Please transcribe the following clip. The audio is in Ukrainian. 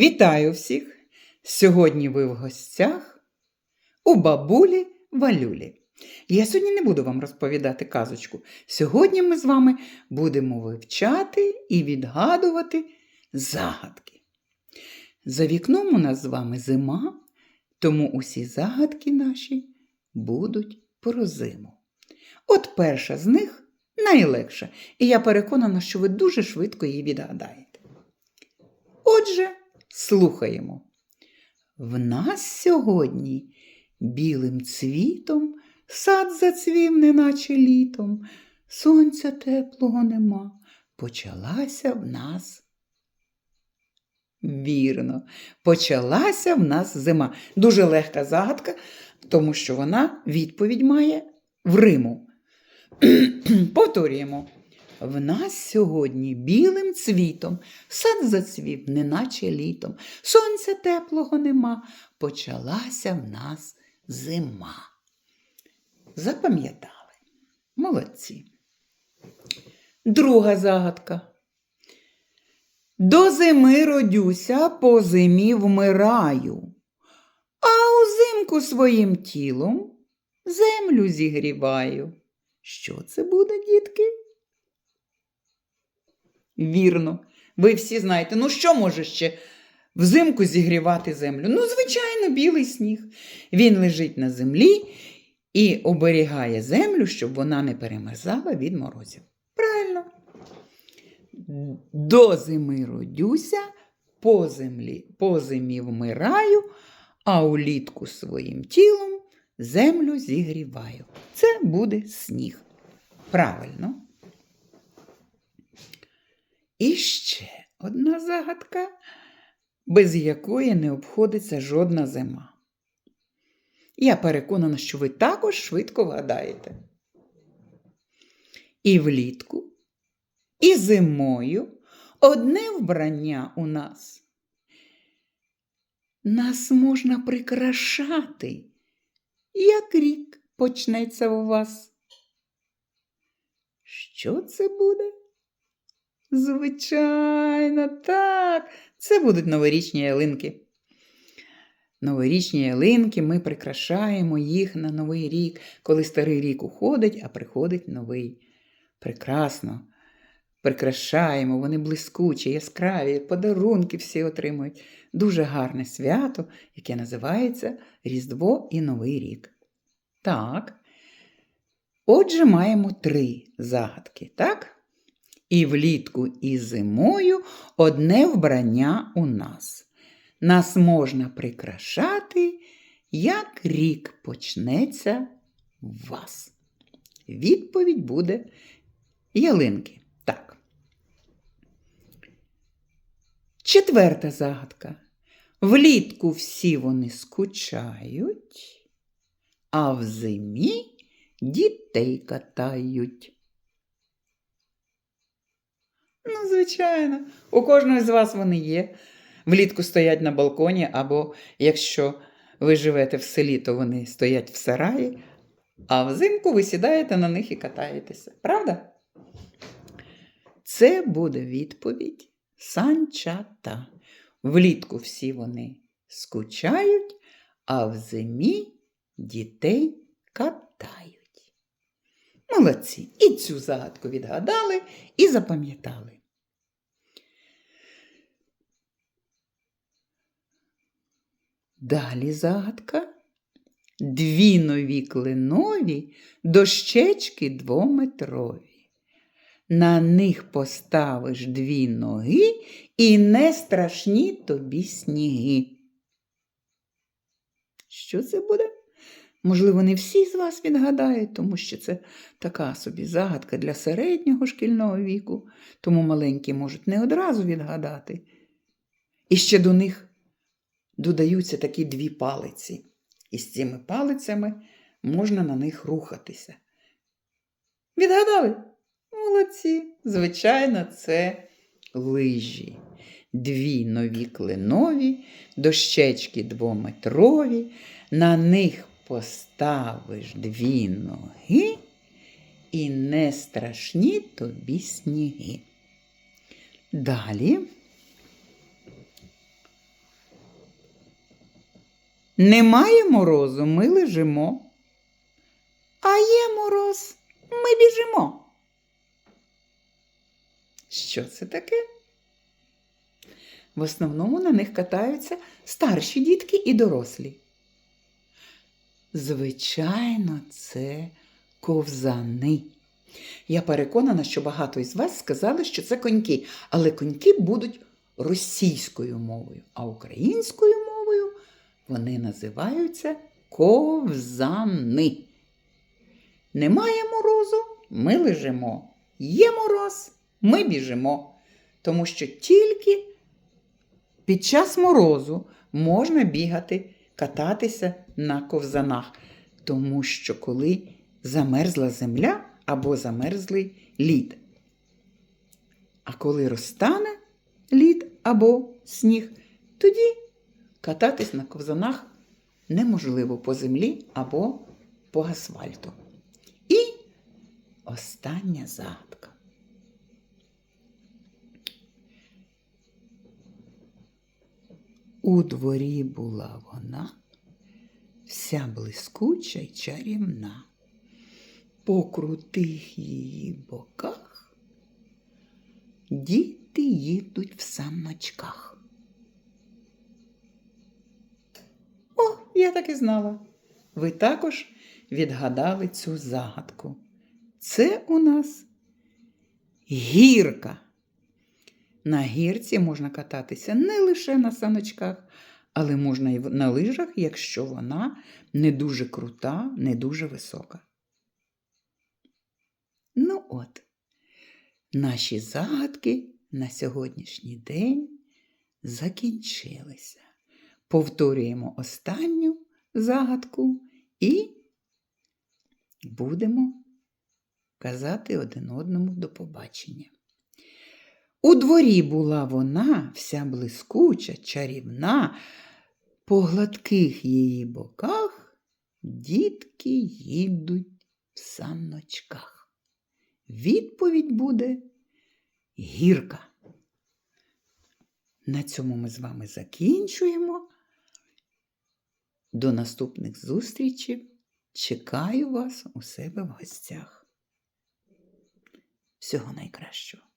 Вітаю всіх! Сьогодні ви в гостях у бабулі Валюлі. Я сьогодні не буду вам розповідати казочку. Сьогодні ми з вами будемо вивчати і відгадувати загадки. За вікном у нас з вами зима, тому усі загадки наші будуть про зиму. От перша з них найлегша, і я переконана, що ви дуже швидко її відгадаєте. Отже, слухаємо. В нас сьогодні білим цвітом сад зацвів, неначе літом, сонця теплого нема. Почалася в нас. Вірно, почалася в нас зима. Дуже легка загадка, тому що вона відповідь має в Риму. Повторюємо. В нас сьогодні білим цвітом сад зацвів, неначе літом, сонця теплого нема, почалася в нас зима. Запам'ятали? Молодці. Друга загадка. До зими родюся, по зимі вмираю, а узимку своїм тілом землю зігріваю. Що це буде, дітки? Вірно, ви всі знаєте, ну що може ще взимку зігрівати землю? Ну, звичайно, білий сніг. Він лежить на землі і оберігає землю, щоб вона не перемерзала від морозів. Правильно. До зими родюся, по землі, по зимі вмираю, а улітку своїм тілом землю зігріваю. Це буде сніг. Правильно. І ще одна загадка, без якої не обходиться жодна зима. Я переконана, що ви також швидко вгадаєте. І влітку, і зимою одне вбрання у нас. Нас можна прикрашати, як рік почнеться у вас. Що це буде? Звичайно, так. Це будуть новорічні ялинки. Новорічні ялинки ми прикрашаємо їх на Новий рік, коли старий рік уходить, а приходить новий. Прекрасно. Прикрашаємо, вони блискучі, яскраві, подарунки всі отримують. Дуже гарне свято, яке називається Різдво і Новий рік. Так. Отже, маємо три загадки, так? І влітку, і зимою одне вбрання у нас. Нас можна прикрашати, як рік почнеться в вас. Відповідь буде ялинки. Так. Четверта загадка. Влітку всі вони скучають, а в зимі дітей катають. Ну, звичайно, у кожного з вас вони є. Влітку стоять на балконі, або якщо ви живете в селі, то вони стоять в сараї, а взимку ви сідаєте на них і катаєтеся. Правда? Це буде відповідь санчата. Влітку всі вони скучають, а в зимі дітей катають. Молодці. І цю загадку відгадали і запам'ятали. Далі загадка. Дві нові клинові дощечки двометрові. На них поставиш дві ноги і не страшні тобі сніги. Що це буде? Можливо, не всі з вас відгадають, тому що це така собі загадка для середнього шкільного віку, тому маленькі можуть не одразу відгадати. І ще до них додаються такі дві палиці. І з цими палицями можна на них рухатися. Відгадали? Молодці! Звичайно, це лижі. Дві нові клинові, дощечки двометрові, на них поставиш дві ноги і не страшні тобі сніги. Далі Немає морозу, ми лежимо. А є мороз, ми біжимо. Що це таке? В основному на них катаються старші дітки і дорослі. Звичайно, це ковзани. Я переконана, що багато із вас сказали, що це коньки, але коньки будуть російською мовою, а українською вони називаються ковзани. Немає морозу, ми лежимо. Є мороз, ми біжимо. Тому що тільки під час морозу можна бігати, кататися на ковзанах. Тому що коли замерзла земля або замерзлий лід. А коли розтане лід або сніг, тоді кататись на ковзанах неможливо по землі або по асфальту. І остання загадка. У дворі була вона, вся блискуча й чарівна. По крутих її боках діти їдуть в саночках. Я так і знала. Ви також відгадали цю загадку. Це у нас гірка. На гірці можна кататися не лише на саночках, але можна і на лижах, якщо вона не дуже крута, не дуже висока. Ну от, наші загадки на сьогоднішній день закінчилися. Повторюємо останню загадку і будемо казати один одному до побачення. У дворі була вона, вся блискуча, чарівна, по гладких її боках дітки їдуть в санночках. Відповідь буде гірка. На цьому ми з вами закінчуємо. До наступних зустрічей. Чекаю вас у себе в гостях. Всього найкращого.